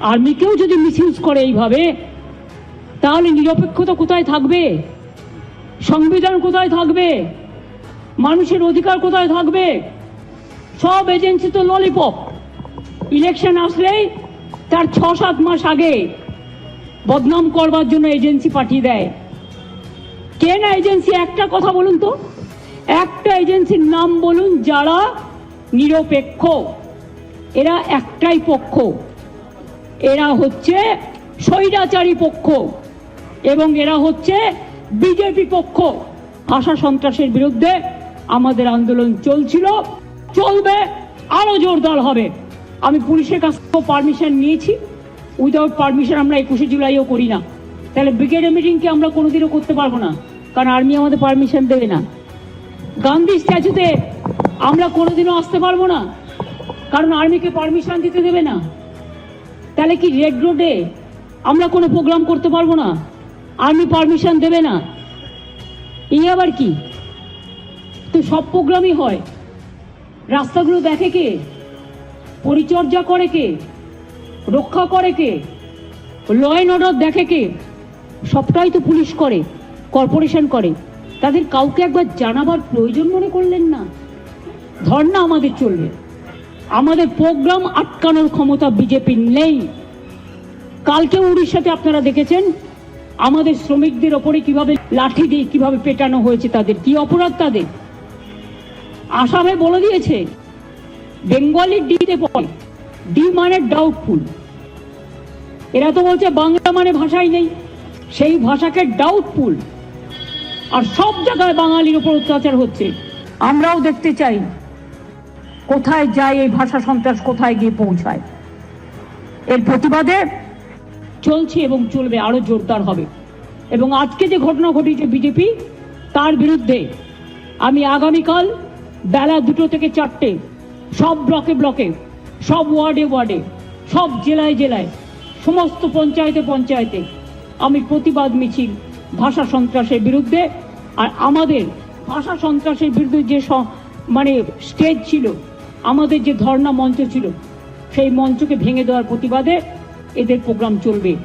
আর্মিকেও যদি মিসইউজ করে এইভাবে, তাহলে নিরপেক্ষতা কোথায় থাকবে? সংবিধান কোথায় থাকবে? মানুষের অধিকার কোথায় থাকবে? সব এজেন্সি তো ললিপপ। ইলেকশন আসলেই তার ছ সাত মাস আগে বদনাম করবার জন্য এজেন্সি পাঠিয়ে দেয়। কে না এজেন্সি? একটা কথা বলুন তো। একটা এজেন্সির নাম বলুন যারা নিরপেক্ষ। এরা একটাই পক্ষ। এরা হচ্ছে স্বৈরাচারী পক্ষ এবং এরা হচ্ছে বিজেপি পক্ষ। ভাষা সন্ত্রাসের বিরুদ্ধে আমাদের আন্দোলন চলছিল। চলবে, আরও জোরদার হবে। আমি পুলিশের কাছ থেকে পারমিশন নিয়েছি। উইদাউট পারমিশন আমরা একুশে জুলাইও করি না। তাহলে ব্রিগেডের মিটিংকে আমরা কোনোদিনও করতে পারব না। কারণ আর্মি আমাদের পারমিশন দেবে না। গান্ধী স্ট্যাচুতে আমরা কোনোদিনও আসতে পারব না। কারণ আর্মিকে পারমিশন দিতে দেবে না। তাহলে কি রেড রোডে আমরা কোনো প্রোগ্রাম করতে পারব না? আর্মি পারমিশন দেবে না। এই আবার কি? তো সব প্রোগ্রামই হয়। রাস্তাগুলো দেখে কে? পরিচর্যা করে কে? রক্ষা করে কে? ল অ্যান্ড অর্ডার দেখে কে? সবটাই তো পুলিশ করে কর্পোরেশন করে। তাদের কাউকে একবার জানাবার প্রয়োজন মনে করলেন না? ধর্ণা আমাদের চলবে। আমাদের প্রোগ্রাম আটকানোর ক্ষমতা বিজেপির নেই। কালকে উড়িষ্যাতে আপনারা দেখেছেন, আমাদের শ্রমিকদের ওপরে কীভাবে লাঠি দিয়ে কীভাবে পেটানো হয়েছে, তাদের কি অপরাধ তাদের? আসামে বলে দিয়েছে বেঙ্গলি ডিতে পড়ে, ডি মানে ডাউটফুল এরা তো বলছে বাংলা মানে ভাষাই নেই, সেই ভাষাকে ডাউটফুল আর সব জায়গায় বাঙালির উপর অত্যাচার হচ্ছে। আমরাও দেখতে চাই কোথায় যায় এই ভাষা সন্ত্রাস, কোথায় গিয়ে পৌঁছায়? এর প্রতিবাদে চলছে এবং চলবে আরও জোরদার হবে। এবং আজকে যে ঘটনা ঘটিয়েছে বিজেপি, তার বিরুদ্ধে আমি আগামীকাল বেলা দুটো থেকে চারটে সব ব্লকে ব্লকে, সব ওয়ার্ডে ওয়ার্ডে, সব জেলায় জেলায়, সমস্ত পঞ্চায়েতে পঞ্চায়েতে আমি প্রতিবাদ মিছিল ভাষা সন্ত্রাসের বিরুদ্ধে আর আমাদের ভাষা সন্ত্রাসের বিরুদ্ধে যে মানে স্টেজ ছিল আমাদের যে ধর্ণা মঞ্চ ছিল সেই মঞ্চকে ভেঙে দেওয়ার প্রতিবাদে এদের প্রোগ্রাম চলবে।